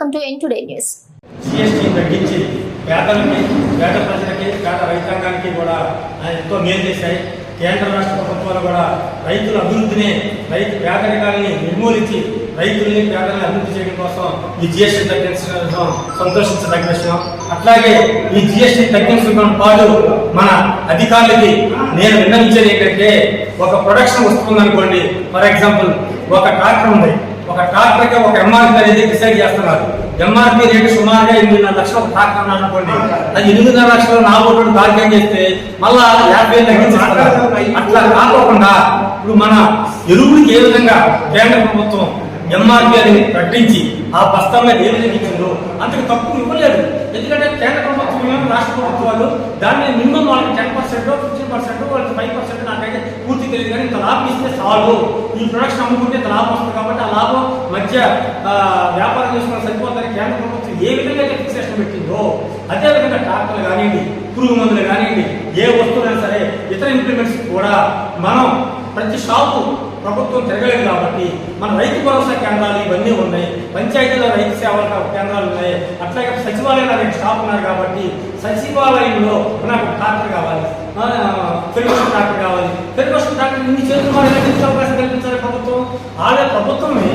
Welcome to N today news GST తగ్గించి పేదలకి పేద ప్రజలకి పేద రైతాంగానికి కూడా ఎంతో మేలు చేశాయి. కేంద్ర రాష్ట్ర ప్రభుత్వాలు కూడా రైతుల అభివృద్ధిని రైతు పేదరికాలని నిర్మూలించి రైతుల్ని పేదల్ని అభివృద్ధి చేయడం కోసం ఈ జిఎస్టీ తగ్గించడం సంతోషించదగ్గ విషయం. అట్లాగే ఈ జిఎస్టీ తగ్గించడం పాటు మన అధికారులకి నేను విన్నవించేది ఏంటంటే ఒక ప్రొడక్షన్ వస్తుంది అనుకోండి ఫర్ ఎగ్జాంపుల్ ఒక ట్రాక్టర్ ఉంది. ఒక ట్రాక్టర్కి ఒక ఎంఆర్పీ అనేది డిసైడ్ చేస్తున్నారు. ఎంఆర్పీ రేటు సుమారుగా ఎనిమిదిన్నర లక్షలు ఒక అనుకోండి. అది ఎనిమిదిన్నర లక్షలు నాలుగు దాకా బార్గెన్ చేస్తే మళ్ళా యాభై వేలు అట్లా కాకోకుండా ఇప్పుడు మన ఎరువులకి ఏ విధంగా కేంద్ర ప్రభుత్వం ఎంఆర్పీ అని ప్రకటించి ఆ బస్తా మీద ఏ విధంగా ఇచ్చిందో అంతకు తక్కువ ఇవ్వలేదు. ఎందుకంటే కేంద్ర ప్రభుత్వం రాష్ట్ర ప్రభుత్వాలు దాన్ని మినిమం వాళ్ళకి టెన్ పర్సెంట్ ఫిఫ్టీన్ పర్సెంట్ వాళ్ళకి ఫైవ్ పర్సెంట్ నాకైతే పూర్తి తెలియదు కానీ ఇంత లాభం ఇస్తే చాలు. ఈ ప్రొడక్ట్స్ అమ్ముకుంటే ఇంత లాభం వస్తుంది కాబట్టి ఆ లాభం మధ్య వ్యాపారం చేసుకున్న ఏ విధంగా అయితే ఫిక్సేషన్ పెట్టిందో అదేవిధంగా ట్రాక్టర్లు కానివ్వండి పురుగు మందులు కానివ్వండి ఏ వస్తువులైనా సరే ఇతర ఇంప్లిమెంట్స్ కూడా మనం ప్రతి షాపు ప్రభుత్వం తిరగలేదు కాబట్టి మన రైతు భరోసా కేంద్రాలు ఇవన్నీ ఉన్నాయి పంచాయతీలో రైతు సేవల కేంద్రాలు ఉన్నాయి అట్లాగే సచివాలయంలో రెండు స్టాఫ్ ఉన్నారు కాబట్టి సచివాలయంలో నాకు ట్రాక్టర్ కావాలి. పెరుగోషన్ ట్రాక్టర్ కావాలి. పెరుగోషన్ ట్రాక్టర్ ఇన్ని చేతులు అవకాశం కల్పించాలి ప్రభుత్వం. ఆడే ప్రభుత్వమే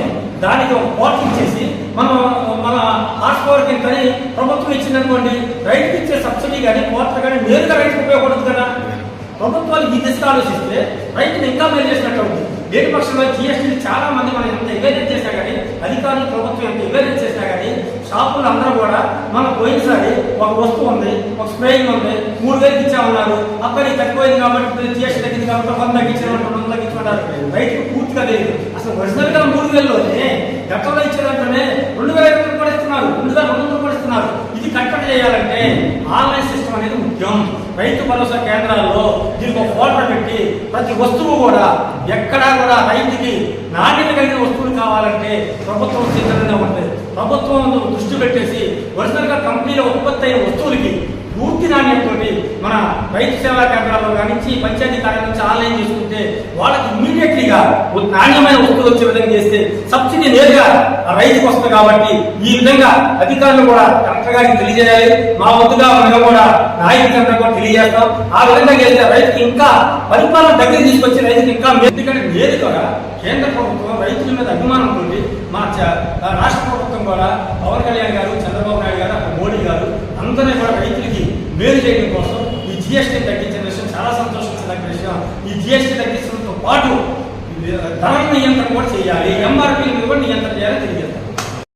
దానికి ఒక పోర్టింగ్ చేసి మనం మన హార్స్ పవర్ కింద ప్రభుత్వం ఇచ్చిందనుకోండి రైతుకి ఇచ్చే సబ్సిడీ కానీ కోట్ల కానీ నేరుగా రైతుకు ఉపయోగపడుతుంది కదా? ప్రభుత్వాలు ఈ దిశగా ఆలోచిస్తే రైతులు ఇంకా మేలు చేసినట్టు అవుతుంది. లేని పక్షంలో జిఎస్టీని చాలా మంది మనం ఎంత ఎవేరెన్స్ చేసినా కానీ అధికారులు ప్రభుత్వం ఎంత ఎవేరెన్స్ షాపులు అందరూ కూడా మనం పోయినసారి ఒక వస్తువు ఉంది ఒక స్ప్రేయింగ్ ఉంది మూడు వేలు ఇచ్చామన్నారు. అక్కడ తక్కువైంది కాబట్టి జిఎస్టీ తగ్గింది కాబట్టి వంద తగ్గించారు వంద తగ్గించుకుంటారు రైతు పూర్తిగా లేదు. అసలు ఒరిజినల్గా మూడు వేలలోనే గతంలో ఇచ్చేదంటేనే రెండు వేల ఐదు వందలు కూడా ఇస్తున్నారు రెండు వేల రెండు వందలు కూడా ఇస్తున్నారు ఇది కట్టడి చేయాలంటే ఆన్లైన్ సిస్టమ్ అనేది ముఖ్యం. రైతు భరోసా కేంద్రాల్లో దీని ఒక ఫోటో పెట్టి ప్రతి వస్తువు కూడా ఎక్కడా కూడా రైతుకి నాణ్యత కలిగిన వస్తువులు కావాలంటే ప్రభుత్వం సిద్ధంగా ఉంటుంది. ప్రభుత్వం దృష్టి పెట్టేసి ఒరిజినల్ కంపెనీలో ఉత్పత్తి అయిన వస్తువులకి పూర్తి నాణ్యతతోటి మన రైతు సేవా కేంద్రాల్లో కానించి పంచాయతీ కార్యాలయం నుంచి ఆన్లైన్ చేసుకుంటే వాళ్ళకి ఇమీడియట్లీగా నాణ్యమైన వస్తువులు వచ్చే విధంగా చేస్తే సబ్సిడీ నేరుగా ఆ రైతుకు వస్తుంది కాబట్టి ఈ విధంగా అధికారులు కూడా కలెక్టర్ గారికి తెలియజేయాలి. మా వద్దుగా మనం కూడా నాయకులంతా కూడా తెలియజేస్తాం. ఆ విధంగా చేస్తే రైతుకి ఇంకా పరిపాలన దగ్గర తీసుకొచ్చి రైతుకి ఇంకా ఎందుకంటే నేరుగా కేంద్ర ప్రభుత్వం రైతుల మీద అభిమానం ఉంది మా చ- రాష్ట్ర మేలు చేయడం కోసం ఈ జిఎస్టీ తగ్గించిన విషయం చాలా సంతోషించదగిన విషయం. ఈ జిఎస్టీ తగ్గించడంతో పాటు ధర నియంత్రణ కూడా చేయాలి. ఎంఆర్పీ కూడా నియంత్రణ చేయాలని తెలియజేస్తారు